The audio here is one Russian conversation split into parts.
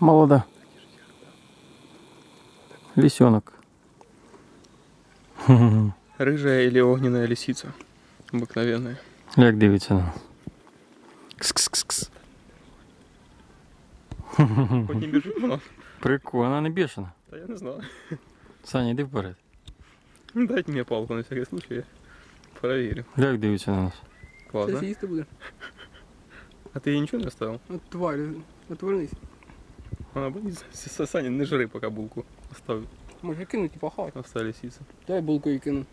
Молода. Лисенок. Рыжая или огненная лисица. Обыкновенная. Як дивиться на. нас. Кс-кс-кс-кс. Хоть не біжить вона. Прикольно, вона не бешена. Та я не знаю. Саня, йди вперед. Ну, Дайте мне палку на всякий случай. Я проверю. Як дивиться на нас. Класс, Щас да? їсти буде. А ты ей ничего не оставил? От тварь, отвернись. Она боится. С- Саня, не жри пока булку. Оставь. Може кинуть і похавати. Оставь лисица. Дай булку і кину.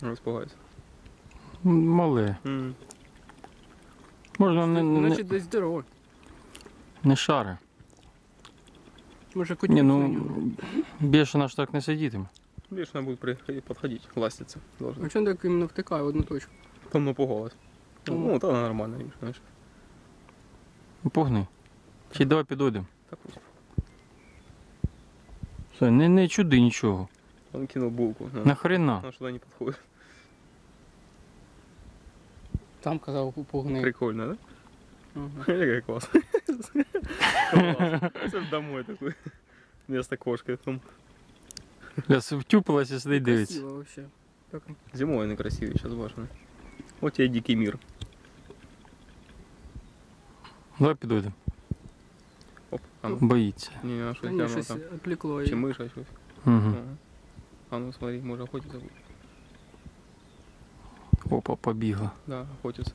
Распугайся. М, Мале. М. Можна не, не, Значить десь здорово. не шари. Може Ні, котів ну бешена ж так не сидітиме. Видишь, она будет приходить, подходить, ластиться. Должна. А чому так іменно втикає в одну точку? Там напугалась. Ну. Ну, вот она нормально. Ну, Погни. Чи давай підійдемо. Так вот. Все, не, не чуди нічого. Он кинул булку. На. Нахрена. Она сюда не подходит. Там казав пугни. Прикольно, да? Ага. Какая класс. Класс. Всё Домой такой. Вместо кошки. Там. Ляс втюпилась і сидить дивиться. Красиво вообще. Так. Зимой они красивее, сейчас важно. Вот тебе дикий мир. Давай підійдемо. Оп, а ну. Боїться. Не, а Та что ні, там, щось там? відвлекло Чи її. миша, щось? Угу. Ага. А ну смотри, может охотиться будет. Опа, побігла. Да, охотится.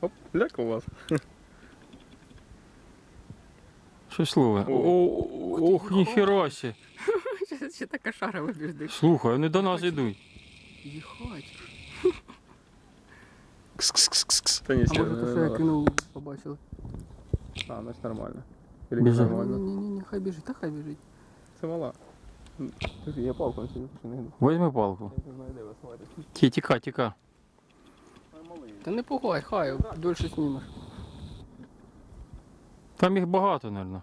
Оп, ляк у вас. Щось лове. О. О, ох, ніхера сі. Ще- Ще така шара вибіжди. Слухай, вони до нас йдуть. Їхать. Кс-кс-кс-кс. Да не А сильно, може не то, що я надо. кинув, побачили? А, значит нормально. Или Бежи. не нормально? Ні-ні-ні, хай біжить, та хай біжить. Це мала. Слушай, я палку на себе не найду. Возьми палку. Я не знаю, де ви смотрите. Ті, тіка, тіка. Та не пугай, хай, дольше знімеш. Там їх багато, мабуть.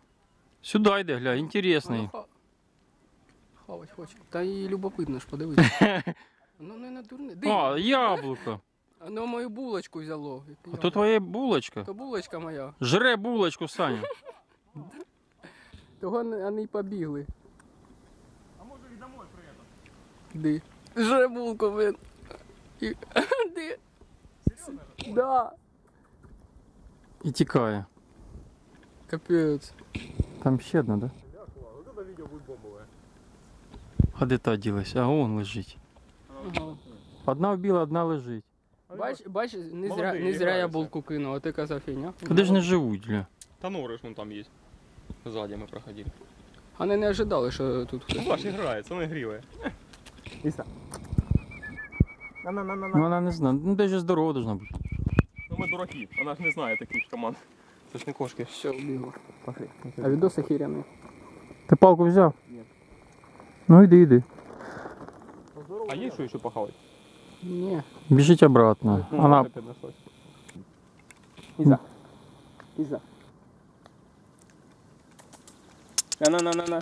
Сюди йде, гля, інтересний. Вона ха- Хавать хоче. Та і любопитно ж, подивись. Ну не на дурне. А, яблуко. Воно мою булочку взяло. А то твоя булочка. То булочка моя. Жре булочку, Саня. Того вони побігли. А може і домой при этом? Ди. Жре булку, блин. І... Ди. Серйозно? Да. І тікає. Капець. Там ще одна, да? А де та ділась? А он лежить. Ага. Одна вбіла, одна лежить. Бач, бач, не зря, Молодий, не зря я булку кинув, а ти казав фігня. Куди ж не живуть, гля? Та Норриш, вон ну, там є. Ззаді ми проходили. Вони не ожидали, що тут хтось. Баш грає, це не гріває. Іса. Ну, вона не знає. Ну, дуже здорово должна бути. Ну ми дураки, вона ж не знає таких команд. Це ж не кошки. Все, убігла. Пошли. А відоси хіряні. Ти палку взяв? Ні. Ну йди, йди. А є що ще похавати? Ні. Біжіть обратно. Вона... Іза. Іза. Иза. Иза. На на на на на.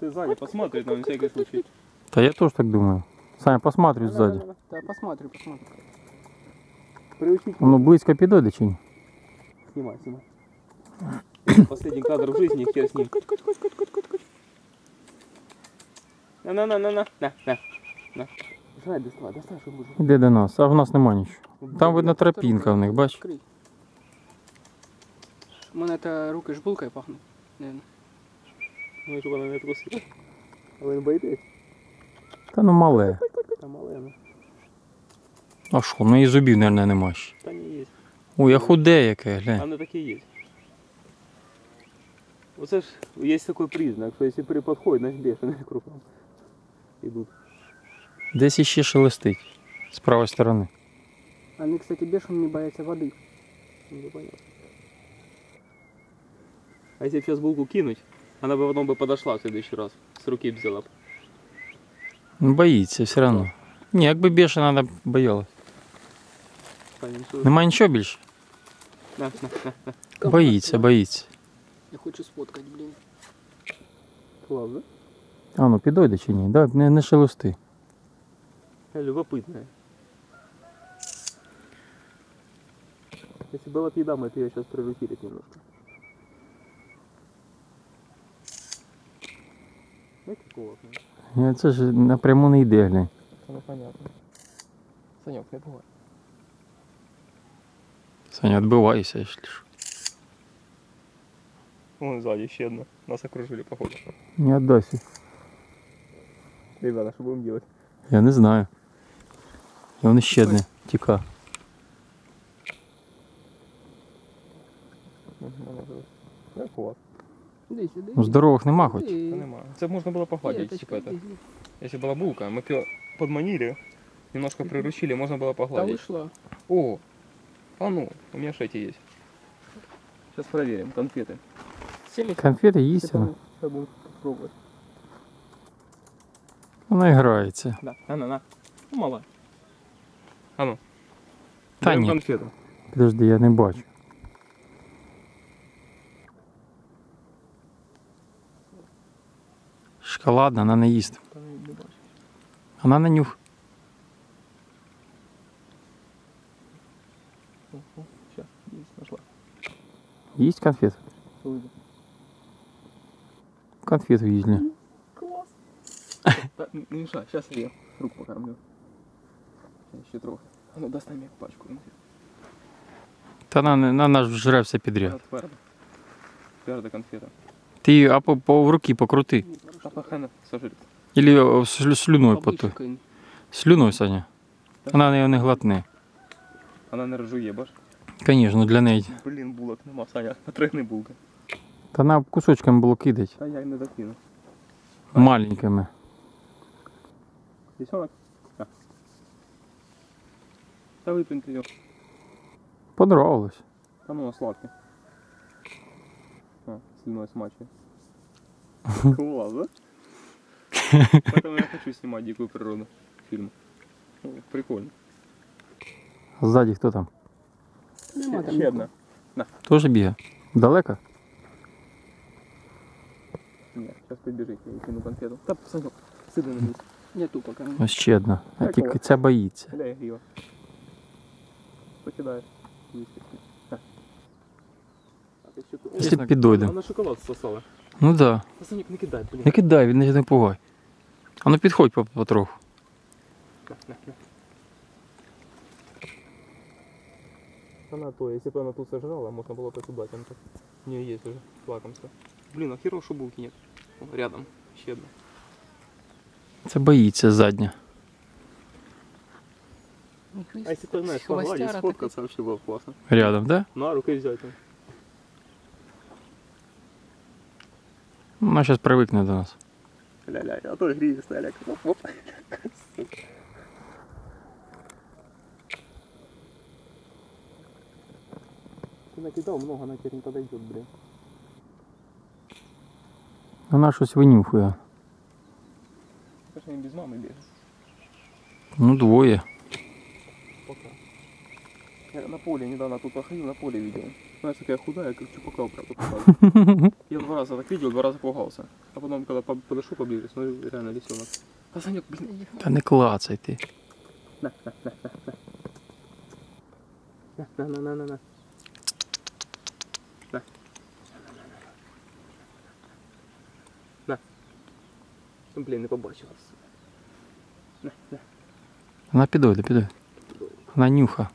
Ты сзади посмотри на всякий случай. Та я теж так думаю. Саня, посмотрю ззаді. Та посмотри, посмотри. Приучить. Воно близько підійде чи ні? Снимай, снимай. Последний кадр в жизни, хер с ним. На на на на на на на на. Жай, доставай, доставай, чтобы уже. Іде до нас, а в нас нема нічого. Там видно тропінка в них, бач? Відкрий. У мене та руки ж булкою пахнуть. Наверно. Ну, чтобы она не трусила. А вы не боитесь? Та ну мале. Там малая, ну. А що, ну і зубів, мабуть, нема ще. Та не есть. Ой, а худе яке, глянь. Она такие есть. Вот это ж есть такой признак, что если при подходе, значит бешеные кругом идут. Десь іще шелестить. З правої сторони. Вони, кстати, бешено не бояться води. Ну, понятно. А если сейчас булку кинуть, она бы потом бы подошла в следующий раз. С руки б взяла. б. Ну, Боїться все одно. Ні, якби більше вона б боялась. Саня, ну что? Нема нічого більше? На, на, на, на. Боїться, боїться. Я хочу сфоткати, блін. Класс, да? А ну підойде чи ні? Да, не, не шелести. Э, Любопытная. Если была б еда, мы бы ее сейчас прирутили немножко. Ні, Це ж напряму не йде, глянь. Це непонятно. Санек, не буває. Саня, відбивайся, якщо що. Вон сзади ще одна. Нас окружили, походу. Не віддайся. Ребята, что будем делать? Я не знаю. І вони ще одне. Тіка. Як у вас? Іди сюди. Ну здорових нема хоч. Іди. Та нема. Це можна було погладити, Квіточка, типа это. іди. Если была булка, мы ее подманили, немножко приручили, можно было Та погладить. вийшла. О, а ну, у меня же эти есть. Сейчас проверим, конфеты. Семечка. Конфети їсть вона. Сейчас будем пробовать. Вона грається. Да, на, на, на. Ну, мало. А ну. Та Даем ні. конфету. Подожди, я не бачу. Шоколадна, вона не їсть. Та не не бачу. Вона на нюх. Сейчас, есть, нашла. Їсть конфет. Вийде. Конфету їсть. ля. Клас. Та, не не мешай, сейчас я руку покормлю. Щас Ще трохи. А ну достань мені пачку. конфет. Та вона, не- вона ж жре все підряд. Твердо. Твердо конфета. Ти її а по, по в руки покрути. Или о, слю- слюною поту. Слюною, Саня. Вона її не глотне. Она не ржує, баш. Звісно, для неї. Блін, булок нема, Саня. Отригни булка. Та вона кусочками було кидать. Та я й не докину. Маленькими. Лисенок? Так. Та виплюньте його. Понравилось. Та ну, сладкий. А, слюной смачивает. Класс, да? Поэтому я хочу снимать дикую природу. Фильм. Ну, Прикольно. Ззаді хто там? Нема там. Ще одна. Тоже бігає. Далеко? Нет, сейчас побежит, я ей кину конфету. Та, Санек, сиди на місці. Я ту покормлю. Ось ще одна. А Так, тільки о. ця боїться. Гля, я гріла. Покидаєш. Їсти. Якщо підойде. Вона шоколад сосала. Ну да. Та, Санек, не кидай, блін. Не кидай, він не не пугай. А ну підходь по- потроху. На, на, на. Она то, если бы она тут сожрала, можно было бы туда тем так. У нее есть уже лакомство. Блин, а херово, что булки нет. О, рядом, еще одна. Це боїться задня. А если ты знаешь, погладить, Хвостяра сфоткаться вообще было бы классно. Рядом, да? На руки взять. там. Вона зараз привикне до нас. Ля-ля, а то гріє сталяк. Оп, оп. Ты накидал много, она теперь не подойдет, блин. Вона щось винюхує. Конечно, не без мамы бегает. Ну, двоє. Пока. Я на поле недавно тут походил, на поле видел. Знаешь, такая худая, как чупака, правда, показывает. Я два раза так видел, два раза пугался. А потом, когда по- подошел поближе, смотрю, реально лисенок. А Санек, блин, Та не клацай ти. на, на, на, на, на, на. На. На. Ну, Блін, не побачила. На, на. Вона підойде, підойде. Вона нюха.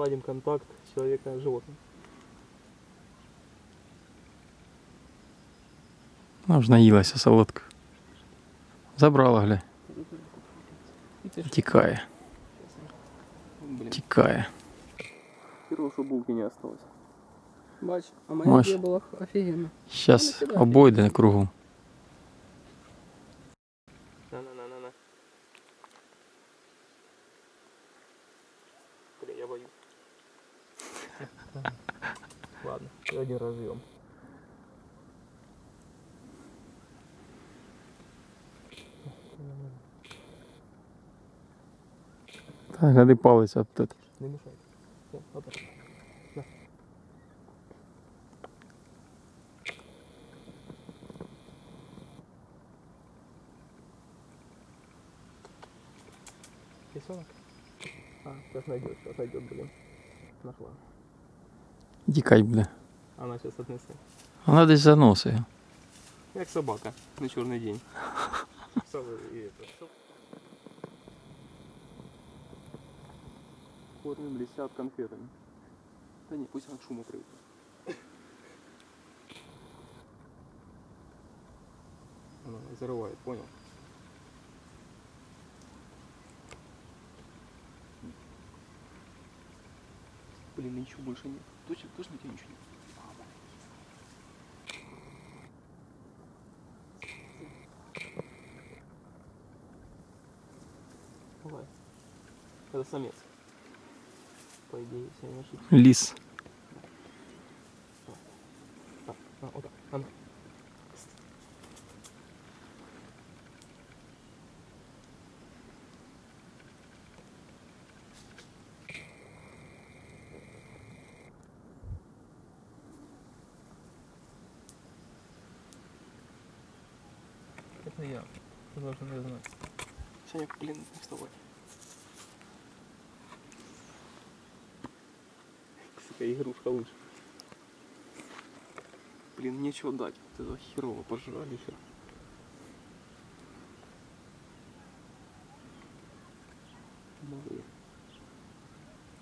Наладим контакт человека с животным. Вона вже наїлася солодко. Забрала, гля. Тікає, Блин, тікає. первого, что булки не осталось. Бач, а моя Маш. ідея була офігенна. Зараз обойде кругом. Так, гляди палець об тут. Не. На. Лисенок? А, сейчас найдет, сейчас найдет, блин. Нашла. Тікать буде. Вона зараз віднесе. Вона десь заносить. Як собака на чорний день. Совы и это. Кормим лисят конфетами. Да не, пусть он к шуму привыкнет. Она зарывает, понял? Блин, ничего больше нет. Точно, точно у тебя ничего нет? Давай. Это самец. Идее, если я не ошибся. Ліс. А, вот так. Это я. Ты должен это знать. Саня, блин, не вставай. Сука, игрушка лучше. Блин, нечего дать. Вот это херово пожрали все.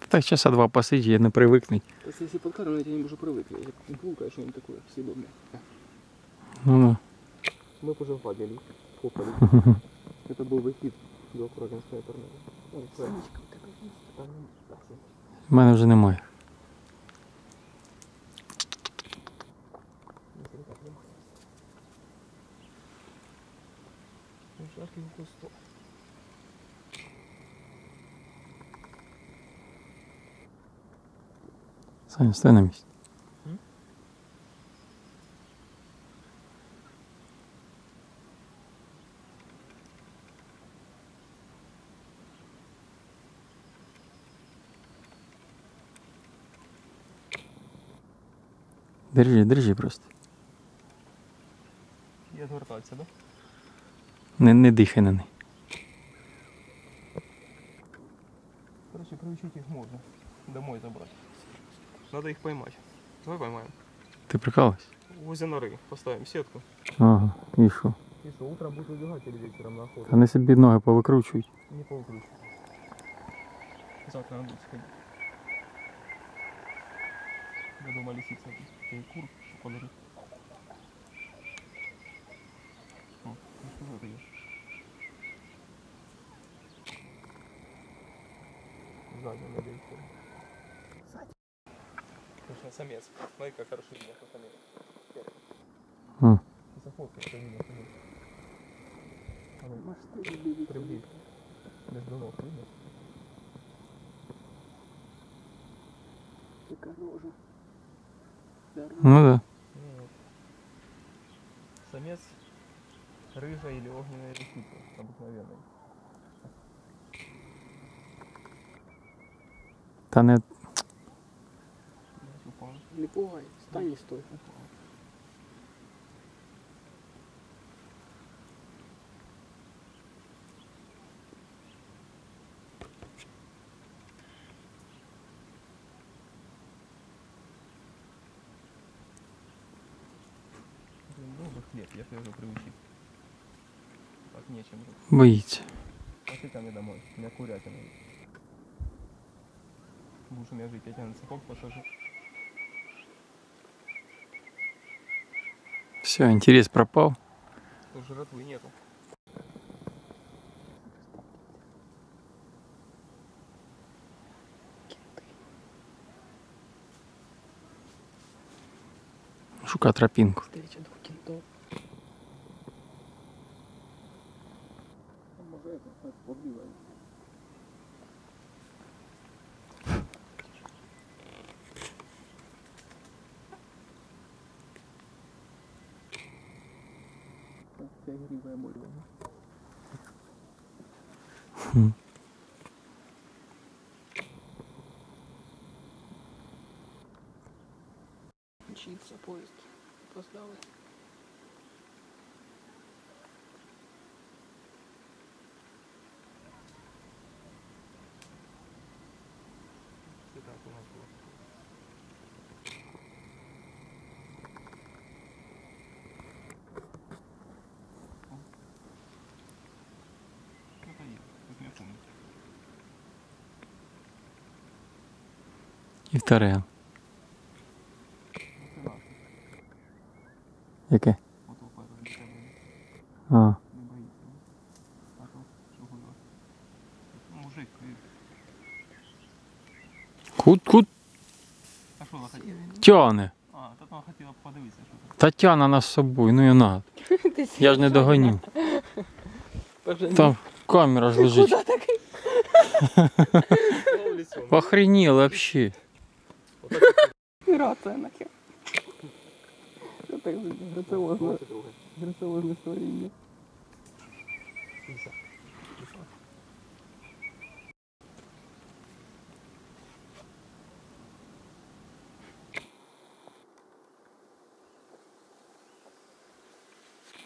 Так часа два посидіть, я не привикнуть. То есть, если подкармливать, они уже привыкли. Я булка, что-нибудь такое съедобное. Ну, ну. Мы уже впадали, попали. Это был бы хит до Фрагенского торнадо. У да, мене вже немає. Саня, стой на місці. М? Держи, держи просто. І відвертатися, да? Не, не дихай на неї. Короче, приучить их можно. Домой забрать. Надо их поймать. Давай поймаем. Ти прикалуєшся? Возле норы поставим сетку. Ага, і що? И что, утром будет убегать или вечером на охоту? Вони собі ноги повикручують. Не полукручу. Завтра надо сходить. Я дома лисица. И кур подарить. О, ну что это ешь? Сзади надеюсь. Конечно, самец. Смотри, как хорошо видно, что самец. Зафоткай, это видно, приблизь. Между ног видно? Ну да. Ну, Самец рыжая или огненная лисица обыкновенная. Та не. Не пугай, стань і стой. Я бы уже приучил. Так нечем же. Боїться. Пошли ко мне домой, у меня курятина. Будешь у меня жить, я тебя на цепок посажу. Все, інтерес пропав. Тут жратвы нету. Шука тропінку. Встреча поезд опоздала. И вторая. А. Кут, кут А що вона хотіла? тяне. А, та вона хотіла подивитися, що Тетяна нас з собою, ну і надо. Я ж не догоню. Там камера ж лежить. Куда такий? Охренел вообще. Рація нахер. Граціозне, граціозне створіння.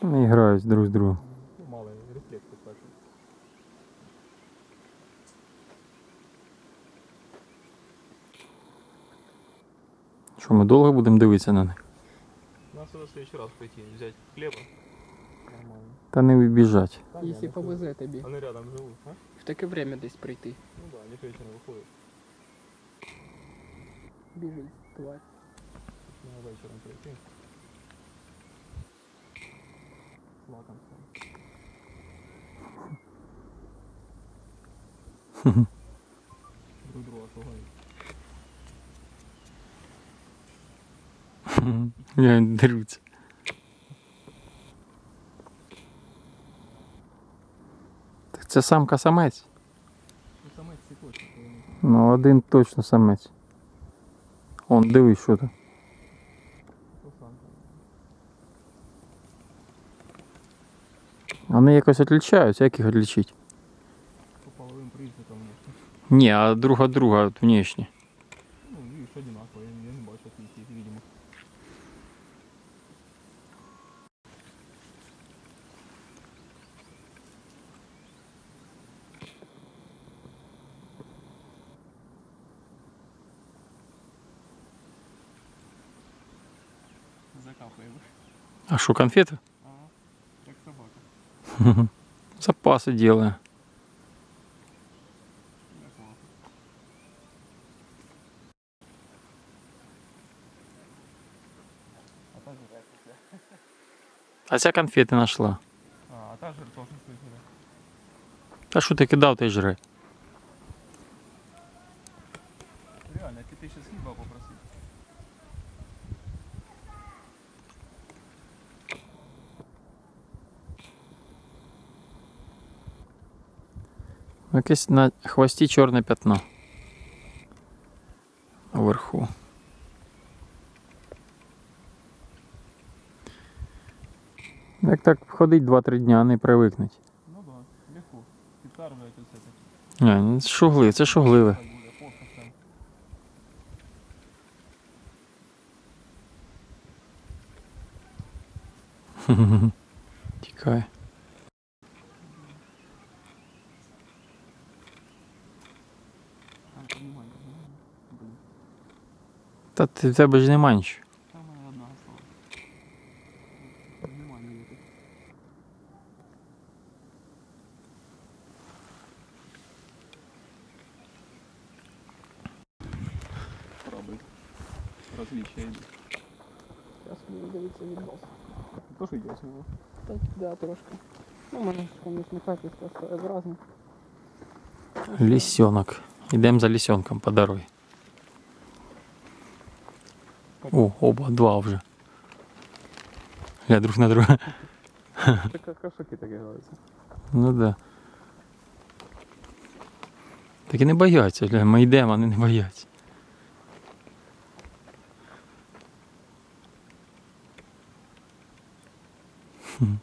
Вони грають друг з другом. Малий рефлекс перший. Що, ми довго будемо дивитися на них? Надо сюда в следующий раз прийти, взять хлеба. Нормально. Та не вибіжать. Якщо повезе тобі. Они рядом живут, а? В таке время десь прийти. Ну да, они вечером выходят. Біжить, тварь. Надо вечером прийти. С лакомством. Друг друга пугають. Я деруться. Так це самка самець. Ну саме ці точно, то вони Ну, один точно самець. Он, дивись, що там. то самка. Вони якось відлічаються, як їх відлічити? По половим признакам внешне. Ні, а друг от друга от А? Ага, як собака. Запаси делаю. А та. А ця конфети знайшла. А, а та жир тоже слышали. Та що ти кидав, ти жри. Якесь на хвості чорне пятно. Вверху. Як так ходить 2-3 дня, не привикнуть. Ну да, легко. Підкармлюють усе таке. Ні, ну, це шугли, це шугливе. Так. Тікає. Та ти, в тебе ж нема нічого. Там у мене одна осталась. Нема ніяких. Пробуй. Различия йдуть. Зараз мені дивиться відос. Тож йде цього. Так, да, трошки. Ну, у мене, звісно, качество своєобразне. Лісьонок. Йдемо за лісьонком по дорозі. О, оба, два вже. Гля, друг на друга. Так кошаки таке граються. Ну да. Так і не бояться, гля, ми йдемо, вони не бояться. Хм.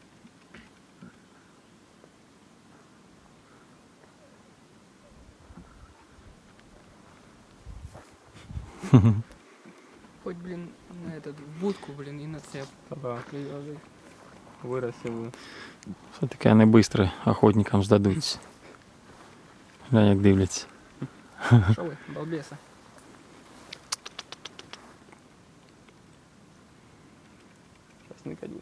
Хоть, блін, на этот, в будку, блін, і на цеп Та-да, прив'язуй. виросили. Все таке не швидко охотникам здадуться. Гля, як дивляться. Що ви, балбеса? Зараз не каділи.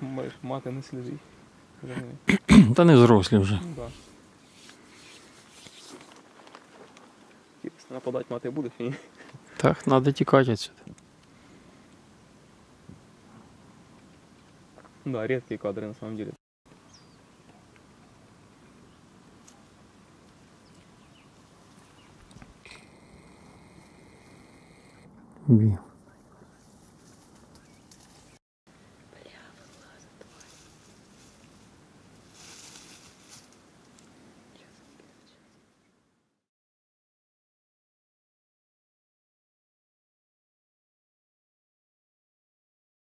Маєш мати не сліжить. За нею. Та не взрослі вже. Ну да. нападати мати буде чи ні? Так, треба тікати відсюди. Да, редкие кадры на самом деле. Бі.